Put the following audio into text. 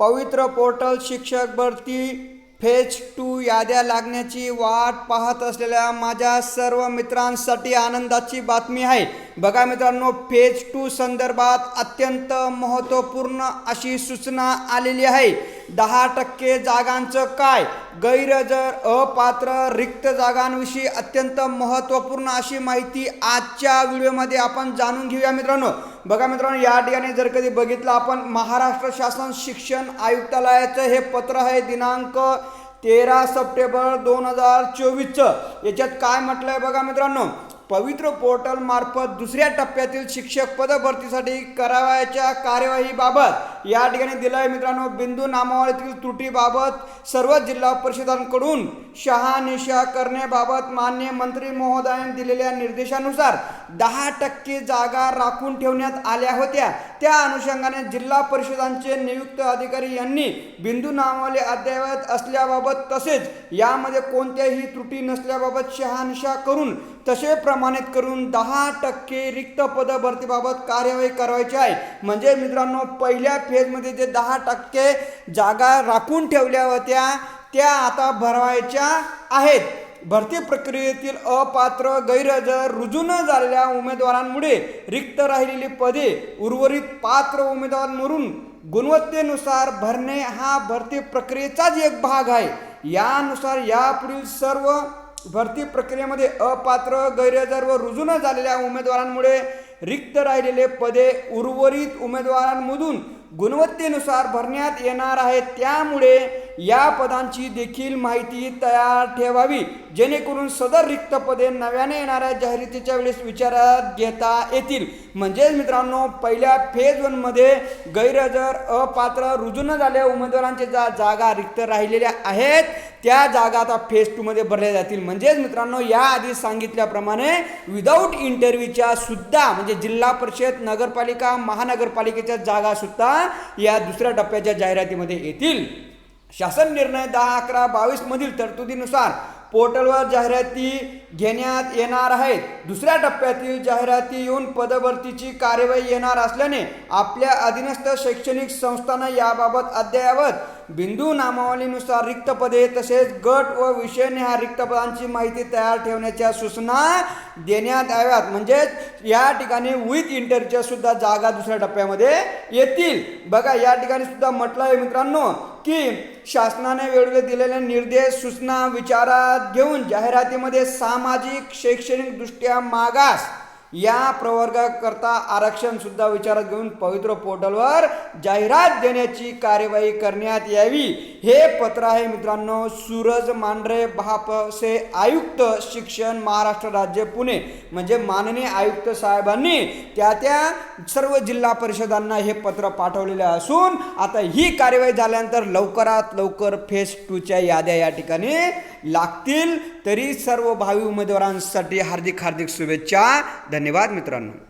पवित्र पोर्टल शिक्षक भरती फेज टू याद्या लागण्याची वाट पाहत असलेल्या माझ्या सर्व मित्रांसाठी आनंदाची बातमी आहे. बघा मित्रांनो फेज टू संदर्भात अत्यंत महत्त्वपूर्ण अशी सूचना आलेली आहे. दहा टक्के जागांचं काय? गैरजर अपात्र रिक्त जागांविषयी अत्यंत महत्त्वपूर्ण अशी माहिती आजच्या व्हिडिओमध्ये आपण जाणून घेऊया मित्रांनो. बघा मित्रांनो या ठिकाणी जर कधी बघितलं आपण महाराष्ट्र शासन शिक्षण आयुक्तालयाचं हे पत्र आहे दिनांक तेरा सप्टेंबर दोन हजार चोवीसचं. याच्यात काय म्हटलं आहे बघा मित्रांनो पवित्र पोर्टल मार्फत दुसऱ्या टप्प्यातील शिक्षक पदभरतीसाठी करावयाच्या कार्यवाहीबाबत या ठिकाणी दिलं आहे मित्रांनो बिंदू नामावलीतील त्रुटीबाबत सर्व जिल्हा परिषदांकडून शहानिशा करण्याबाबत मान्य मंत्री महोदयांनी दिलेल्या निर्देशानुसार दहा टक्के जागा राखून ठेवण्यात आल्या होत्या. त्या अनुषंगाने जिल्हा परिषदांचे नियुक्त अधिकारी यांनी बिंदू नामावली अद्ययावत असल्याबाबत तसेच यामध्ये कोणत्याही त्रुटी नसल्याबाबत शहानिशा करून तसे प्र प्रमाणित करून दहा टक्के रिक्त पद भरतीबाबत कार्यवाही करायची आहे. म्हणजे मित्रांनो पहिल्या फेजमध्ये जे दहा टक्के जागा राखून ठेवल्या होत्या त्या आता भरवायच्या आहेत. भरती प्रक्रियेतील अपात्र गैरहजर रुजू न झालेल्या उमेदवारांमुळे रिक्त राहिलेली पदे उर्वरित पात्र उमेदवारांवरून गुणवत्तेनुसार भरणे हा भरती प्रक्रियेचाच एक भाग आहे. यानुसार यापुढील सर्व भरती प्रक्रियेमध्ये अपात्र गैरहजर व रुजू न झालेल्या उमेदवारांमुळे रिक्त राहिलेले पदे उर्वरित उमेदवारांमधून गुणवत्तेनुसार भरण्यात येणार आहे त्यामुळे या पदांची देखील माहिती तयार ठेवावी. जेणेकरून सदर रिक्त पदे नव्याने येणाऱ्या जाहिरातीच्या वेळेस विचारात घेता येतील. म्हणजेच मित्रांनो पहिल्या फेज वनमध्ये गैरहजर अपात्र रुजू न झालेल्या उमेदवारांच्या ज्या जागा रिक्त राहिलेल्या आहेत त्या जागा आता फेज टूमध्ये भरल्या जातील. म्हणजेच मित्रांनो याआधी सांगितल्याप्रमाणे विदाऊट इंटरव्ह्यूच्या सुद्धा म्हणजे म्हणजे जिल्हा परिषद नगरपालिका महानगरपालिकेच्या जागासुद्धा या दुसऱ्या टप्प्याच्या जाहिरातीमध्ये येतील. शासन निर्णय दहा अकरा बावीसमधील तरतुदीनुसार पोर्टलवर जाहिराती घेण्यात येणार आहेत. दुसऱ्या टप्प्यातील जाहिराती येऊन पदभरतीची कार्यवाही येणार असल्याने आपल्या अधीनस्थ शैक्षणिक संस्थांना याबाबत अद्ययावत बिंदू नामावलीनुसार रिक्त पदे तसेच गट व विषयने ह्या रिक्त पदांची माहिती तयार ठेवण्याच्या सूचना देण्यात याव्यात. म्हणजेच या ठिकाणी विथ इंटरच्या सुद्धा जागा दुसऱ्या टप्प्यामध्ये येतील. बघा या ठिकाणी सुद्धा म्हटलं आहे मित्रांनो की शासनाने वेळोवेळी दिलेले निर्देश सूचना विचारात घेऊन जाहिरातीमध्ये सामाजिक शैक्षणिक दृष्ट्या मागास या प्रवर्गाकरता आरक्षणसुद्धा विचारात घेऊन पवित्र पोर्टलवर जाहिरात देण्याची कार्यवाही करण्यात यावी. हे पत्र आहे मित्रांनो सूरज मांढरे भापसे आयुक्त शिक्षण महाराष्ट्र राज्य पुणे. म्हणजे माननीय आयुक्त साहेबांनी त्या त्या सर्व जिल्हा परिषदांना हे पत्र पाठवलेले असून आता ही कार्यवाही झाल्यानंतर लवकरात लवकर फेस टूच्या याद्या या ठिकाणी लागतील. तरी सर्व भावी उमेदवारांसाठी हार्दिक हार्दिक शुभेच्छा. धन्यवाद मित्रांनो.